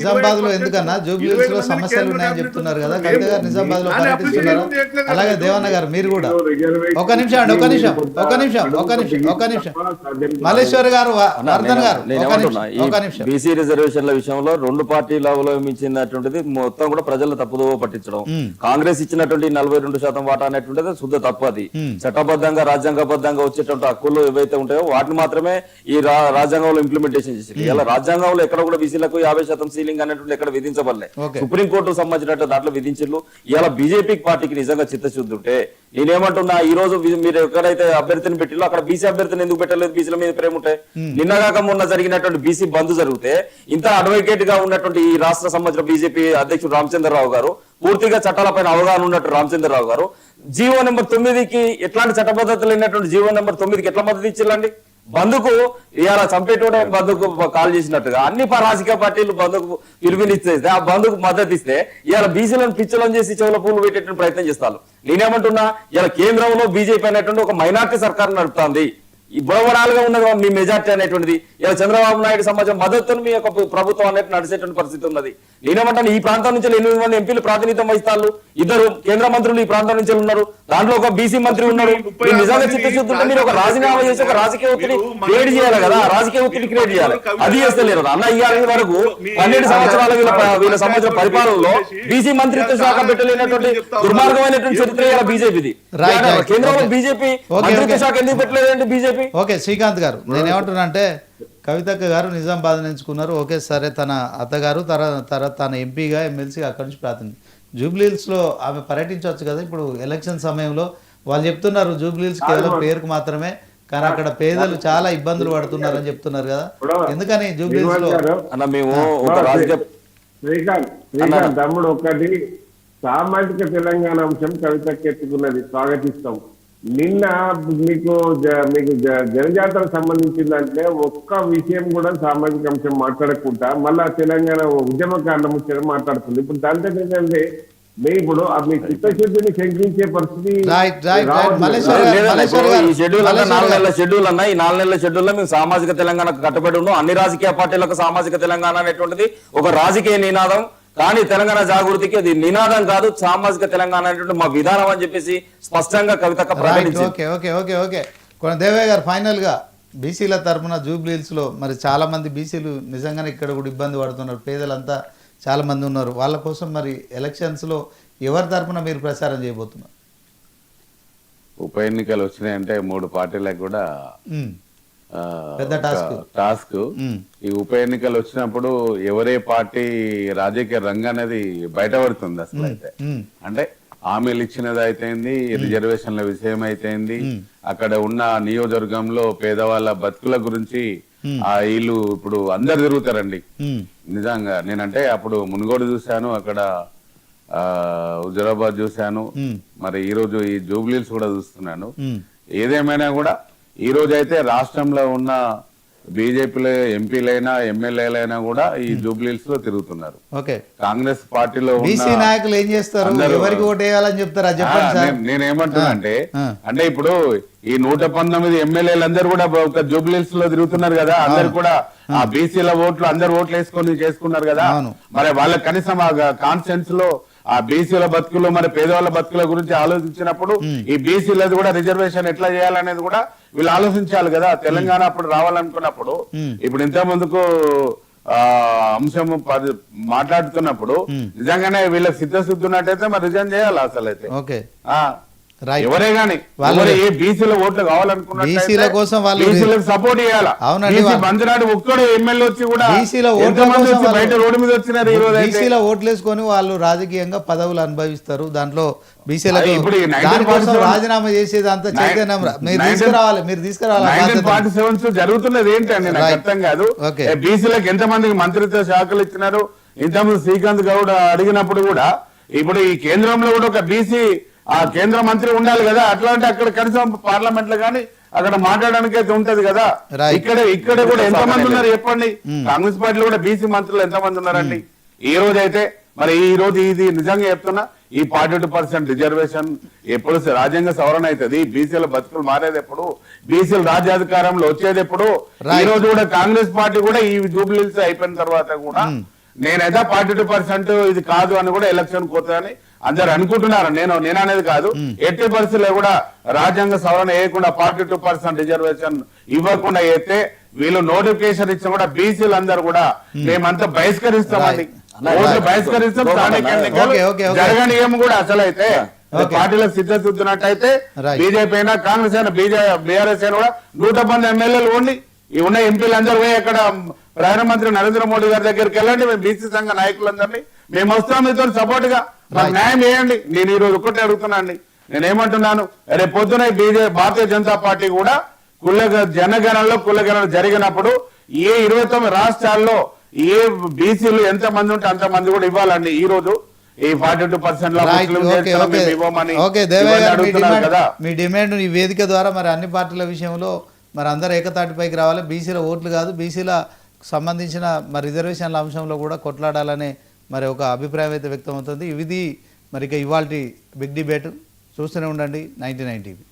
నిజామాబాద్లో ఎందుకన్నా జూబ్లీస్లో సమస్యలు ఉన్నాయని చెప్తున్నారు కదా కవిత గారు నిజామాబాద్లో పర్యటిస్తున్నారు అలాగే దేవన్న గారు మీరు కూడా. ఒక నిమిషం అండి ఒక నిమిషం ఒక నిమిషం ఒక నిమిషం ఒక నిమిషం. మల్లేశ్వర్ గారు వర్ధన్ గారు ఒక నిమిషం బీసీ రిజర్వేషన్ల విషయంలో రెండు పార్టీలు అవలంబించినటువంటిది మొత్తం కూడా ప్రజల తప్పుదోవ పట్టించడం. కాంగ్రెస్ ఇచ్చినటువంటి నలభై రెండు శాతం వాటా అనేటువంటిది శుద్ధ తప్పు అది. చట్టబద్ధంగా రాజ్యాంగబద్ధంగా వచ్చేటువంటి హక్కులు ఏవైతే ఉంటాయో వాటిని మాత్రమే ఈ రా- రాజ్యాంగంలో ఇంప్లిమెంటేషన్ చేసింది. ఇలా రాజ్యాంగంలో ఎక్కడ కూడా బీసీలకు యాభై శాతం సీలింగ్ అనేటువంటి ఎక్కడ విధించబడలే. సుప్రీంకోర్టు సంబంధించినట్టు దాంట్లో విధించిర్రు. ఇవాళ బీజేపీ పార్టీకి నిజంగా చిత్తశుద్ధి ఉంటే నేనేమంటున్నా ఈ రోజు మీరు ఎక్కడైతే అభ్యర్థిని పెట్టిలో అక్కడ బీసీ అభ్యర్థిని ఎందుకు పెట్టలేదు బీసీల మీద ప్రేమ ఉంటే నిన్నగాక మొన్న జరిగినటువంటి బీసీ బంద్ జరిగితే ఇంత అడ్వకేట్గా ఉన్నటువంటి ఈ రాష్ట్ర సంబంధించిన బీజేపీ అధ్యక్షుడు రామచంద్రరావు గారు పూర్తిగా చట్టాలపైన అవగాహన ఉన్నట్టు రామచంద్రరావు గారు జీవో నెంబర్ తొమ్మిదికి ఎట్లాంటి చట్టబద్ధతలు లేనటువంటి జీవో నెంబర్ తొమ్మిదికి ఎట్లా మద్దతు ఇచ్చిల్లండి బంధుకు ఇవాళ చంపేటోడే బంధుకు కాల్ చేసినట్టుగా. అన్ని రాజకీయ పార్టీలు బంధుకు పిలుపునిస్తే ఆ బంధుకు మద్దతు ఇస్తే ఇవాళ బీసీలను పిచ్చలను చేసి చెవుల పూలు పెట్టేటువంటి ప్రయత్నం చేస్తారు. నేనేమంటున్నా ఇలా కేంద్రంలో బీజేపీ అనేటువంటి ఒక మైనార్టీ సర్కార్ నడుపుతోంది. బుడబడాలుగా ఉన్నది మీ మెజార్టీ అనేటువంటిది. ఇలా చంద్రబాబు నాయుడు సమాజం మద్దతును మీ యొక్క ప్రభుత్వం అనేది నడిచేటువంటి పరిస్థితి ఉన్నది. నేనేమంటాను ఈ ప్రాంతం నుంచి ఎనిమిది మంది ఎంపీలు ప్రాతినిధ్యం వహిస్తారు. ఇద్దరు కేంద్ర మంత్రులు ఈ ప్రాంతం నుంచి ఉన్నారు. దాంట్లో ఒక బీసీ మంత్రి ఉన్నాడు మీరు నిజంగా చిత్తశుద్ధి మీరు ఒక రాజీనామా చేసి ఒక రాజకీయ ఒత్తిడి క్రియేట్ చేయాలి కదా. రాజకీయ ఒత్తిడి క్రియేట్ చేయాలి. అది చేస్తలేరు అన్న ఇయ్యాలి వరకు పన్నెండు సంవత్సరాల వీళ్ళ వీళ్ళ సంవత్సరం పరిపాలనలో బీసీ మంత్రిత్వ శాఖ పెట్టలేనటువంటి దుర్మార్గమైనటువంటి చరిత్ర బీజేపీది. కేంద్రంలో. బీజేపీ మంత్రిత్వ. శాఖ ఎందుకు పెట్టలేదండి బీజేపీ ఓకే శ్రీకాంత్ గారు నేను ఏమంటున్నా అంటే కవితక్క గారు నిజామాబాద్ ఎంచుకున్నారు ఓకే సరే తన అత్తగారు తర తర తన ఎంపీగా ఎమ్మెల్సీగా అక్కడి నుంచి ప్రాతినిధ్యం. జూబ్లీహిల్స్లో ఆమె పర్యటించవచ్చు కదా ఇప్పుడు ఎలక్షన్ సమయంలో. వాళ్ళు చెప్తున్నారు జూబ్లీహిల్స్ కేవలం పేరుకు మాత్రమే కానీ అక్కడ పేదలు చాలా ఇబ్బందులు పడుతున్నారని చెప్తున్నారు కదా. ఎందుకని జూబ్లీహిల్స్లో అన్న మేము ఒక రాజకీయ శ్రీకాంత్ శ్రీకాంత్ తమ్ముడు ఒకటి సామాజిక తెలంగాణ అంశం కవితకి ఎత్తుకున్నది స్వాగతిస్తాం. నిన్న మీకు జ- మీకు జ- జనజాతరకు సంబంధించిందంటే ఒక్క విషయం కూడా సామాజిక అంశం మాట్లాడకుండా మళ్ళా తెలంగాణ ఉద్యమకారుల ముచ్చట మాట్లాడుతుంది. ఇప్పుడు దాంతో ఏంటంటే మీ ఇప్పుడు మీ చిత్తశుద్ధిని శంకించే పరిస్థితి షెడ్యూల్ అన్న నాలుగు. నెలల షెడ్యూల్ అన్న ఈ నాలుగు నెలల షెడ్యూల్లో మేము సామాజిక తెలంగాణకు కట్టుబడి ఉన్నాం. అన్ని రాజకీయ పార్టీలకు సామాజిక తెలంగాణ అనేటువంటిది ఒక రాజకీయ నినాదం. కానీ తెలంగాణ జాగృతికి అది నినాదం కాదు. సామాజిక తెలంగాణ అనేటువంటి మా విధానం అని చెప్పేసి స్పష్టంగా ప్రకటించింది. ఓకే ఓకే ఓకే ఓకే కొన దేవయ్య గారు ఫైనల్గా బీసీల తరపున జూబ్లీహిల్స్లో మరి చాలా మంది బీసీలు నిజంగానే ఇక్కడ కూడా ఇబ్బంది పడుతున్నారు. పేదలంతా చాలా మంది ఉన్నారు. వాళ్ళ కోసం మరి ఎలక్షన్స్లో ఎవరి తరపున మీరు ప్రచారం చేయబోతున్నారు? ఉప ఎన్నికలు వచ్చినాయంటే మూడు పార్టీలకు కూడా ఆ, పెద్ద టాస్క్. ఈ ఉప ఎన్నికలు వచ్చినప్పుడు ఎవరే పార్టీ రాజకీయ రంగం అనేది బయటపడుతుంది అసలు అయితే. అంటే హామీలు ఇచ్చినది అయితేంది రిజర్వేషన్ల విషయం అయితేంది అక్కడ ఉన్న నియోజకవర్గంలో పేదవాళ్ళ బతుకుల గురించి ఆ వీళ్ళు ఇప్పుడు అందరు తిరుగుతారండి. నిజంగా నేనంటే అప్పుడు మునుగోడు చూశాను అక్కడ హుజరాబాద్ చూశాను. మరి ఈ రోజు ఈ జూబ్లీస్ కూడా చూస్తున్నాను. ఏదేమైనా కూడా ఈ రోజు అయితే రాష్ట్రంలో ఉన్న బీజేపీలో ఎంపీలైనా ఎమ్మెల్యేలైనా కూడా ఈ జూబ్లీస్లో తిరుగుతున్నారు. కాంగ్రెస్ పార్టీలో నాయకులు ఏం చేస్తారు? ఎవరికి ఓటు వేయాలని చెప్తారు నేనేమంటున్నా అంటే. అంటే ఇప్పుడు ఈ నూట పంతొమ్మిది ఎమ్మెల్యేలు అందరూ కూడా ఒక జూబ్లీస్లో తిరుగుతున్నారు కదా. అందరు కూడా ఆ బీసీల ఓట్లు అందరు ఓట్లు వేసుకొని చేసుకున్నారు కదా. మరి వాళ్ళకి కనీసం ఆ కాన్ఫిడెన్స్లో ఆ బీసీల బతుకులు మరి పేదవాళ్ళ బతుకుల గురించి ఆలోచించినప్పుడు ఈ బీసీలది కూడా రిజర్వేషన్ ఎట్లా చేయాలనేది కూడా వీళ్ళు ఆలోచించాలి కదా. తెలంగాణ అప్పుడు రావాలనుకున్నప్పుడు ఇప్పుడు ఇంత ముందుకు అంశం మాట్లాడుతున్నప్పుడు నిజంగానే వీళ్ళకి సిద్ధశుద్ధి ఉన్నట్టయితే మరి రిజైన్ చేయాలి అసలు అయితే ఎవరే గాని వాళ్ళు- ఏ బీసీల ఓట్లు కావాలనుకున్నట్లయితే బీసీల కోసం వాళ్ళు- బీసీలకు సపోర్ట్ చేయాలా? అవునండి, ఒక్కడు ఎమ్మెల్యే వచ్చి కూడా బీసీల ఓట్ల ఎంతమంది కోసం వచ్చి వాళ్ళు- బయట రోడ్డు మీద వచ్చినారు బీసీల ఓట్లేసుకొని వాళ్ళు రాజకీయంగా పదవులు అనుభవిస్తారు. దాంట్లో బీసీలకు అది ఇప్పుడు ఈ 1947 దానికోసం రాజీనామా చేసేది అంత చైతన్యం మీరు 19 తీసుకురావాలి మీరు తీసుకురావాలి. ఫార్టీ సెవెన్స్ జరుగుతున్నది ఏంటండి? నాకు. అర్థం కాదు. బీసీలకు ఎంత మందికి మంత్రిత్వ శాఖలు ఇచ్చినారు? ఇంతకుముందు శ్రీకాంత్ గౌడ్ అడిగినప్పుడు కూడా ఇప్పుడు ఈ కేంద్రంలో కూడా ఒక బీసీ ఆ కేంద్ర మంత్రి ఉండాలి కదా అట్లాంటి అక్కడ కనీసం పార్లమెంట్లో గానీ అక్కడ మాట్లాడడానికి అయితే ఉంటది కదా. ఇక్కడ ఇక్కడ కూడా ఎంత మంది ఉన్నారు చెప్పండి? కాంగ్రెస్ పార్టీలో కూడా బీసీ మంత్రులు ఎంత మంది ఉన్నారండి ఈ రోజు అయితే మరి ఈ రోజు ఇది నిజంగా చెప్తున్నా ఈ ఫార్టీ టూ పర్సెంట్ రిజర్వేషన్ ఎప్పుడు రాజ్యాంగ సవరణ అవుతుంది. బీసీల బతుకులు మారేది ఎప్పుడు? బీసీల రాజ్యాధికారంలో వచ్చేది ఎప్పుడు? ఈ. రోజు కూడా కాంగ్రెస్ పార్టీ కూడా ఈ జూబ్లీస్ అయిపోయిన తర్వాత కూడా నేనైతే ఫార్టీ టూ పర్సెంట్ ఇది కాదు అని కూడా ఎలక్షన్ పోతుందని అందరు అనుకుంటున్నారు నేను నేను అనేది కాదు ఎట్టి పరిస్థితుల్లో కూడా రాజ్యాంగ సవరణ వేయకుండా ఫార్టీ టూ పర్సెంట్ రిజర్వేషన్ ఇవ్వకుండా అయితే వీళ్ళు నోటిఫికేషన్ ఇచ్చిన కూడా బీసీలు అందరూ కూడా మేమంతా బహిష్కరిస్తామండి. ఓట్లు. బహిష్కరిస్తాం. స్థానిక ఎన్నికలు కూడా అసలు అయితే Okay. పార్టీలకు సిద్ధశుద్ధినట్టయితే Right. బీజేపీ అయినా కాంగ్రెస్ అయినా బీజేపీ బీఆర్ఎస్ అయినా కూడా నూట మంది ఎమ్మెల్యేలు ఈ ఉన్న ఎంపీలు అందరూ పోయి అక్కడ ప్రధానమంత్రి నరేంద్ర మోడీ గారి దగ్గరికి వెళ్ళండి మేము బీసీ సంఘ నాయకులందరినీ మేము వస్తాం మీతో సపోర్ట్గా Right. న్యాయం చేయండి. నేను ఈ రోజు ఒకటే అడుగుతున్నాను నేను ఏమంటున్నాను రేపు పొద్దున బీజే భారతీయ జనతా పార్టీ కూడా కుల జనగణనలో కులగణన జరిగినప్పుడు ఏ ఇరవై తొమ్మిది రాష్ట్రాల్లో ఏ బీసీలు ఎంత మంది ఉంటే అంత మంది కూడా ఇవ్వాలండి. ఈ రోజు ఈ ఫార్టీ టూ పర్సెంట్ మీ డిమాండ్ ఈ వేదిక ద్వారా మరి అన్ని పార్టీల విషయంలో మరి అందరూ ఏకతాటిపైకి రావాలి. బీసీల ఓట్లు కాదు. బీసీల సంబంధించిన మరి రిజర్వేషన్ల అంశంలో కూడా కొట్లాడాలనే మరి ఒక అభిప్రాయం అయితే వ్యక్తమవుతుంది. ఇది మరి ఇక ఇవాళ బిగ్ డిబేట్. చూస్తూనే ఉండండి. Ninety nine TV